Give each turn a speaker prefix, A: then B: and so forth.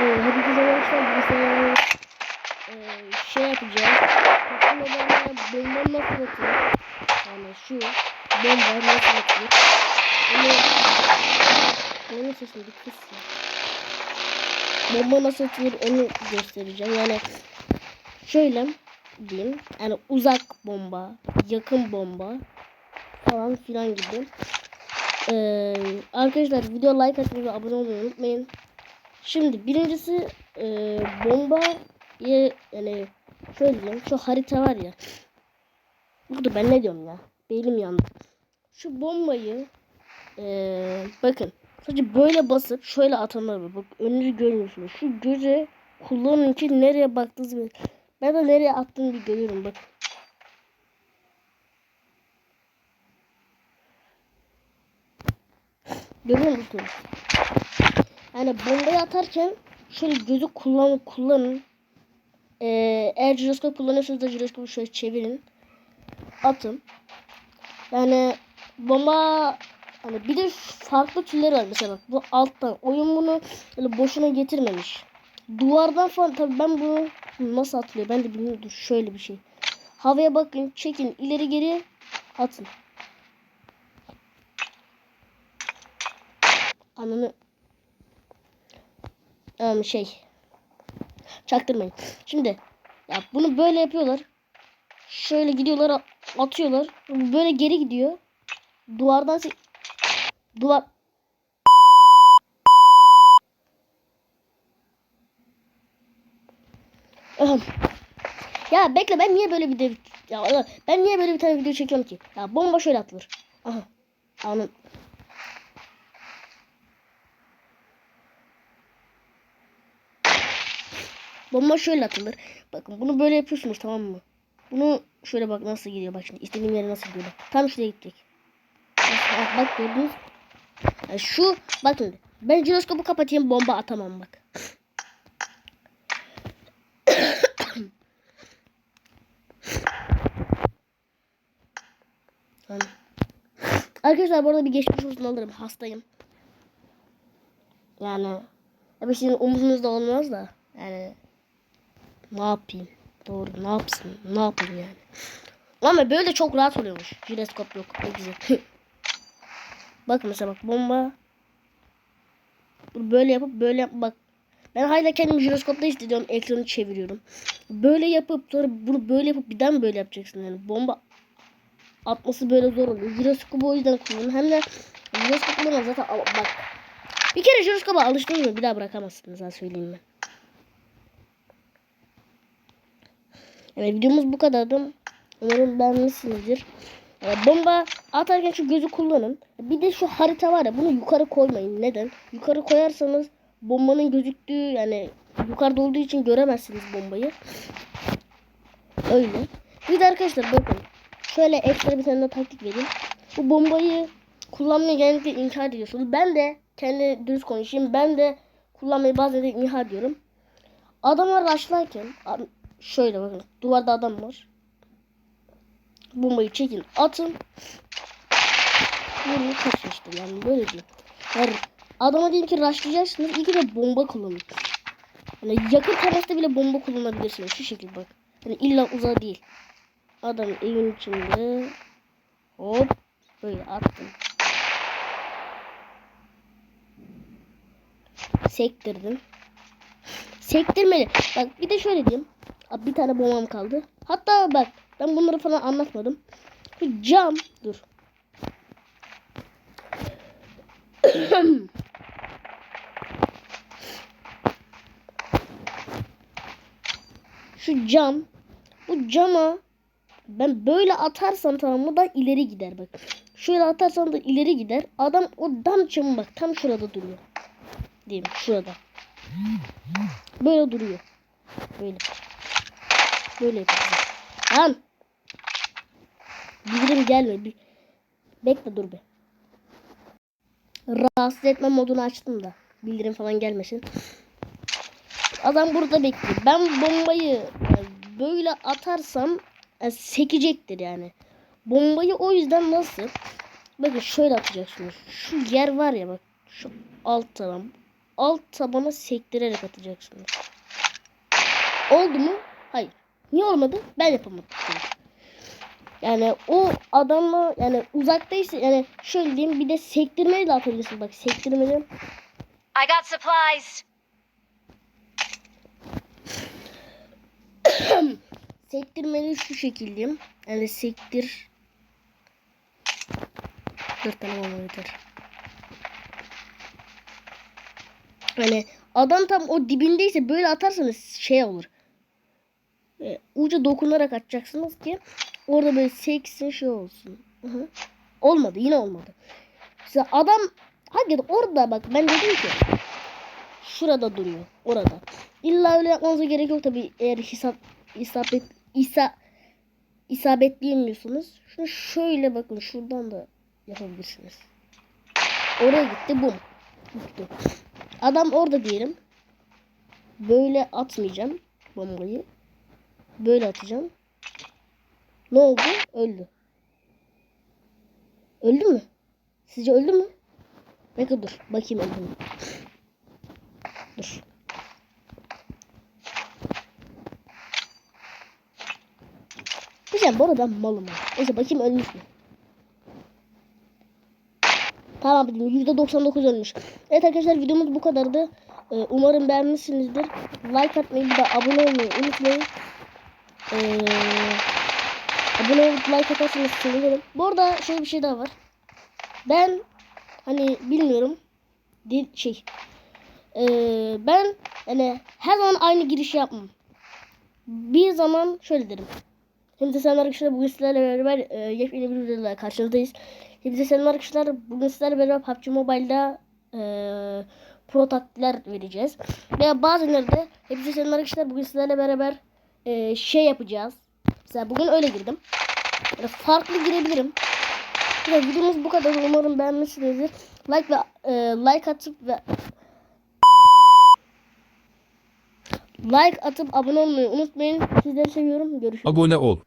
A: Ee, hepinize arkadaşlar. Biz e, şey yapacağız. Toplum adamına bomba nasıl atılır? Yani şu bomba nasıl atılır? Onu onun sesini. Bomba nasıl atılır onu göstereceğim. Yani şöyle diyeyim. Yani uzak bomba, yakın bomba falan filan gibi. Ee, arkadaşlar video like atmayı ve abone olmayı unutmayın. Şimdi birincisi e, bomba yani şöyle diyeyim şu harita var ya. Burada ben ne diyorum ya? Beynim yandı. Şu bombayı e, bakın sadece böyle basıp şöyle atanlar. Bak önünüzü görmüyorsunuz. Şu göze kullanın ki nereye baktınız bir. Ben de nereye attığını bir görüyorum bak. Görüyor musunuz? Yani bombayı atarken şöyle gözü kullan kullanın. Ee, eğer jiroskop kullanıyorsanız da jiroskopu şöyle çevirin. Atın. Yani bomba hani bir de farklı türleri var mesela bu alttan oyun bunu öyle boşuna getirmemiş. Duvardan falan tabi ben bunu nasıl atılıyor ben de bilmiyorum şöyle bir şey. Havaya bakın çekin ileri geri atın. Ananı um, şey çaktırmayın. Şimdi ya bunu böyle yapıyorlar. Şöyle gidiyorlar atıyorlar. Böyle geri gidiyor. Duvardan duvar. Ya bekle ben niye böyle bir de ya ben niye böyle bir tane video çekiyorum ki? Ya bomba şöyle atılır. Aha. Anın Bomba şöyle atılır. Bakın bunu böyle yapıyorsunuz tamam mı? Bunu şöyle bak nasıl gidiyor bak şimdi istediğim yere nasıl gidiyor. Tam şuraya gidecek. Bak, bak gördünüz. Yani şu bakın ben jiroskopu kapatayım bomba atamam bak. Yani. Arkadaşlar bu arada bir geçmiş olsun alırım hastayım. Yani tabii sizin umurunuzda olmaz da yani ne yapayım? Doğru ne yapsın? Ne yapayım yani? Ama böyle çok rahat oluyormuş. Jireskop yok. Ne güzel. bak mesela bak bomba. Böyle yapıp böyle yap bak. Ben hala kendim jiroskopta hissediyorum. Ekranı çeviriyorum. Böyle yapıp sonra bunu böyle yapıp birden böyle yapacaksın yani. Bomba atması böyle zor oluyor. Jiroskopu o yüzden kullanıyorum. Hem de jiroskopla zaten bak. Bir kere jiroskopa alıştınız mı bir daha bırakamazsınız ha söyleyeyim ben. Evet videomuz bu kadardı. Umarım beğenmişsinizdir. Ee, bomba atarken şu gözü kullanın. Bir de şu harita var ya bunu yukarı koymayın. Neden? Yukarı koyarsanız bombanın gözüktüğü yani yukarıda olduğu için göremezsiniz bombayı. Öyle. Bir de arkadaşlar bakın. Şöyle ekstra bir tane de taktik vereyim. Bu bombayı kullanmayı genellikle inkar ediyorsunuz. Ben de kendi dürüst konuşayım. Ben de kullanmayı bazen de inkar ediyorum. Adamlar raşlarken şöyle bakın. Duvarda adam var. Bombayı çekin atın. Bunu işte yani böyle değil. Yani adama diyelim ki rushlayacaksınız. İlk de bomba kullanın. Yani yakın temasta bile bomba kullanabilirsiniz. Şu şekilde bak. Yani illa uzağa değil. Adam evin içinde. Hop. Böyle attım. Sektirdim. Sektirmeli. Bak bir de şöyle diyeyim. Bir tane bombam kaldı. Hatta bak ben bunları falan anlatmadım. Şu cam dur. Şu cam bu cama ben böyle atarsam tamam mı da ileri gider bak. Şöyle atarsam da ileri gider. Adam o dam camı bak tam şurada duruyor. Diyeyim şurada. Böyle duruyor. Böyle. Böyle yapacağım. Lan. Bildirim gelme. Bir... Bekle dur be. Rahatsız etme modunu açtım da. Bildirim falan gelmesin. Adam burada bekliyor. Ben bombayı böyle atarsam yani sekecektir yani. Bombayı o yüzden nasıl? Bakın şöyle atacaksınız. Şu yer var ya bak. Şu alt taraf. alt tabana sektirerek atacaksınız. Oldu mu? Hayır. Niye olmadı? Ben yapamadım. Yani o adamla yani uzaktaysa yani şöyle diyeyim bir de sektirmeli de atabilirsin. Bak sektirmeli.
B: I got supplies.
A: Sektirmeli şu şekilde. Yani sektir. Dört tane yeter. Yani adam tam o dibindeyse böyle atarsanız şey olur. E, uca dokunarak atacaksınız ki orada böyle seksin şey olsun. Hı hı. Olmadı yine olmadı. Mesela adam hakikaten orada bak ben dedim ki şurada duruyor orada. İlla öyle yapmanıza gerek yok tabi eğer hesap isabet isa isabetleyemiyorsunuz. Şunu şöyle bakın şuradan da yapabilirsiniz. Oraya gitti bum. Gitti. Adam orada diyelim. Böyle atmayacağım bombayı. Böyle atacağım. Ne oldu? Öldü. Öldü mü? Sizce öldü mü? Bekle dur. Bakayım öldü mü? Dur. Diyeceğim bu arada ben malım. Neyse bakayım ölmüş mü? Tamam dedim %99 ölmüş. Evet arkadaşlar videomuz bu kadardı. Ee, umarım beğenmişsinizdir. Like atmayı bir de abone olmayı unutmayın. Ee, abone olup like atarsanız sevinirim. Bu arada şöyle bir şey daha var. Ben hani bilmiyorum. Di- şey. Ee, ben yani her zaman aynı girişi yapmam. Bir zaman şöyle derim. Hepinize selam arkadaşlar. Bugün sizlerle beraber e, yepyeni bir videoda karşınızdayız. Hepinize selam arkadaşlar. Bugün sizlerle beraber PUBG Mobile'da e, pro taktikler vereceğiz. Veya bazenleri de hepinize selam arkadaşlar. Bugün sizlerle beraber e, şey yapacağız. Mesela bugün öyle girdim. Böyle farklı girebilirim. Evet, videomuz bu kadar. Umarım beğenmişsinizdir. Like ve e, like atıp ve like atıp abone olmayı unutmayın. Sizleri seviyorum. Görüşürüz.
C: Abone ol.